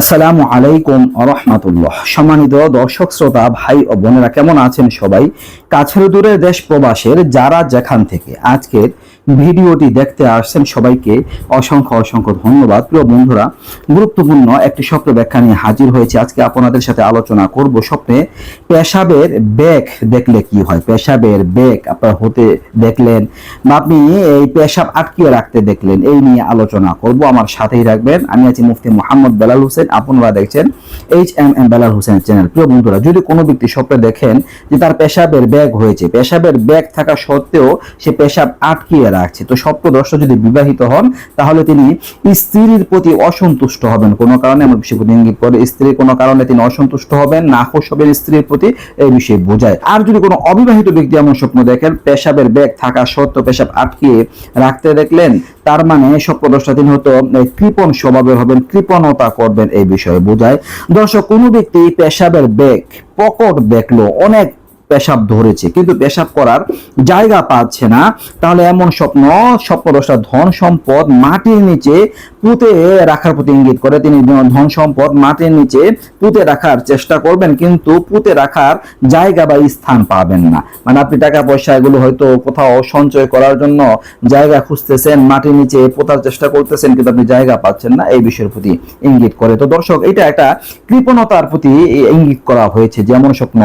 আসসালামু আলাইকুম রহমাতুল্লাহ সম্মানিত দর্শক, শ্রোতা, ভাই ও বোনেরা, কেমন আছেন সবাই? কাছের দূরের দেশ প্রবাসের যারা যেখান থেকে আজকের ভিডিওটি দেখতে আসছেন সবাইকে অসংখ্য অসংখ্য ধন্যবাদ। প্রিয় বন্ধুরা, গুরুত্বপূর্ণ একটি স্বপ্ন ব্যাখ্যা নিয়ে হাজির হয়েছে। আজকে আপনাদের সাথে আলোচনা করব স্বপ্নে পেশাবের ব্যাগ দেখলে কি হয়? পেশাবের ব্যাগ আপনার হতে দেখলেন বা আপনি এই পেশাব আটকিয়ে রাখতে দেখলেন, এই নিয়ে আলোচনা করব। আমার সাথেই রাখবেন আমি আছি মুফতি মোহাম্মদ বেলাল হোসেন। আপনারা দেখছেন H M M Belal Hossain channel প্রিয় বন্ধুরা, যদি কোনো ব্যক্তি স্বপ্নে দেখেন যে তার পেশাবের ব্যাগ হয়েছে, পেশাবের ব্যাগ থাকা সত্ত্বেও সে পেশাব আটকিয়ে রাখছে, তো স্বপ্নদ্রষ্ট যদি বিবাহিত হন, তাহলে তিনি স্ত্রীর প্রতি অসন্তুষ্ট হবেন। কোনো কারণে আমার বিষয় ইঙ্গিত করে স্ত্রীর কোনো কারণে তিনি অসন্তুষ্ট হবেন, নাখোশ হবেন স্ত্রীর প্রতি, এই বিষয়ে বোঝায়। আর যদি কোনো অবিবাহিত ব্যক্তি এমন স্বপ্ন দেখেন, পেশাবের ব্যাগ থাকা সত্ত্বেও পেশাব আটকিয়ে রাখতে দেখলেন, তার মানে স্বপ্নদ্রষ্টা তিনি হয়তো কৃপণ স্বভাবের হবেন, কৃপণতা করবেন। এই বিষয়ে বোঝায়। দর্শক কোনো ব্যক্তি পেশাবের ব্যাগ পকট দেখল অনেক পেশাব ধরেছে, কিন্তু পেশাব করার জায়গা পাচ্ছে না। তাহলে এমন স্বপ্ন, স্বপ্নদ্রষ্টা ধন সম্পদ মাটির নিচে পুঁতে রাখার প্রতি ইঙ্গিত করে। তিনি ধন সম্পদ মাটির নিচে পুঁতে রাখার চেষ্টা করবেন, কিন্তু পুঁতে রাখার জায়গা বা স্থান পাবেন না। মানে আপনি টাকা পয়সা এগুলো হয়তো কোথাও সঞ্চয় করার জন্য জায়গা খুঁজতেছেন, মাটির নিচে পোতার চেষ্টা করতেছেন, কিন্তু আপনি জায়গা পাচ্ছেন না, এই বিষয়ের প্রতি ইঙ্গিত করে। তো দর্শক, এটা একটা কৃপণতার প্রতি ইঙ্গিত করা হয়েছে, যেমন স্বপ্ন,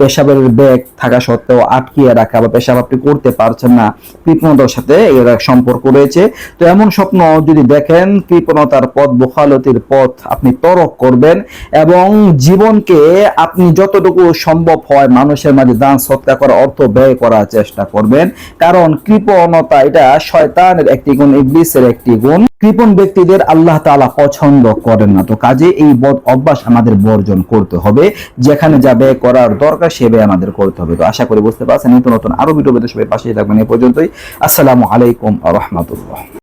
পেশাবের ব্যাগ থাকা সত্ত্বেও আটকিয়ে রাখা বা পেশাব আপনি করতে পারছেন না কৃপণতার সাথে এর এক সম্পর্ক রয়েছে। তো এমন স্বপ্ন যদি দেখেন, কৃপণতার পথ বোখালতির পথ আপনি তরক করবেন এবং জীবনকে আপনি যতটুকু সম্ভব হয় মানুষের মাঝে দান সৎকার করার অর্থ ব্যয় করার চেষ্টা করবেন। কারণ কৃপণতা এটা শয়তানের একটি গুণ, ইবলিসের একটি গুণ। কৃপণ ব্যক্তিদের আল্লাহ তাআলা পছন্দ করেন না। তো কাজে এই বদ অভ্যাস আমাদের বর্জন করতে হবে। যেখানে যা ব্যয় করার দরকার সে ব্যয় আমাদের করতে হবে। তো আশা করি বুঝতে পারছেন। নতুন নতুন আরও ভিডিও পেতে সবাই পাশে থাকবেন। এই পর্যন্তই। আসসালামু আলাইকুম রহমতুল্লাহ।